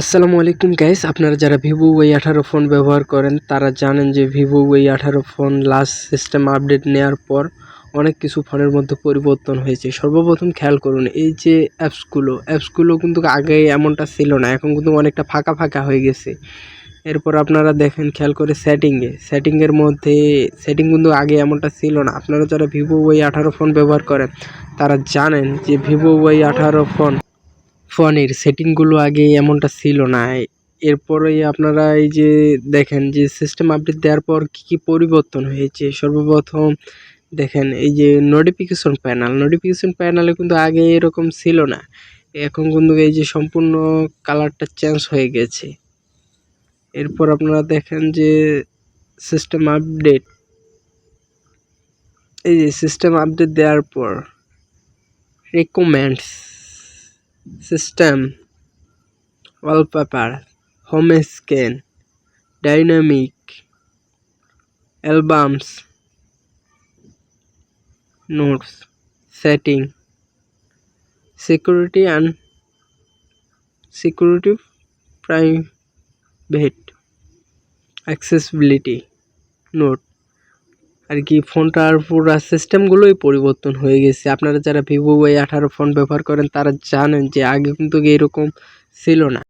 আসসালামু আলাইকুম গাইস আপনারা যারা ভিভো ওয়াই আঠারো ফোন ব্যবহার করেন, তারা জানেন যে ভিভো ওয়াই আঠারো ফোন লাস্ট সিস্টেম আপডেট নেওয়ার পর অনেক কিছু ফোনের মধ্যে পরিবর্তন হয়েছে। সর্বপ্রথম খেয়াল করুন, এই যে অ্যাপসগুলো অ্যাপসগুলো কিন্তু আগে এমনটা ছিল না, এখন কিন্তু অনেকটা ফাঁকা ফাঁকা হয়ে গেছে। এরপর আপনারা দেখেন, খেয়াল করে সেটিংয়ে সেটিংয়ের মধ্যে সেটিং কিন্তু আগে এমনটা ছিল না। আপনারা যারা ভিভো ওয়াই আঠারো ফোন ব্যবহার করেন, তারা জানেন যে ভিভো ওয়াই আঠারো ফোন ফোনের সেটিংগুলো আগে এমনটা ছিল না। এরপরে আপনারা এই যে দেখেন যে সিস্টেম আপডেট দেওয়ার পর কী কী পরিবর্তন হয়েছে? সর্বপ্রথম দেখেন এই যে নোটিফিকেশন প্যানেল নোটিফিকেশন প্যানেলে কিন্তু আগে এরকম ছিল না। এখন কিন্তু এই যে সম্পূর্ণ কালারটা চেঞ্জ হয়ে গেছে। এরপর আপনারা দেখেন যে সিস্টেম আপডেট এই যে সিস্টেম আপডেট দেওয়ার পর recommends system wallpaper home screen dynamic albums notes setting security and security private accessibility note আর কি ফোনটার পুরো সিস্টেমগুলোই পরিবর্তন হয়ে গেছে। আপনারা যারা ভিভো ওয়াই আঠারো ফোন ব্যবহার করেন, তারা জানেন যে আগে কিন্তু এরকম ছিল না।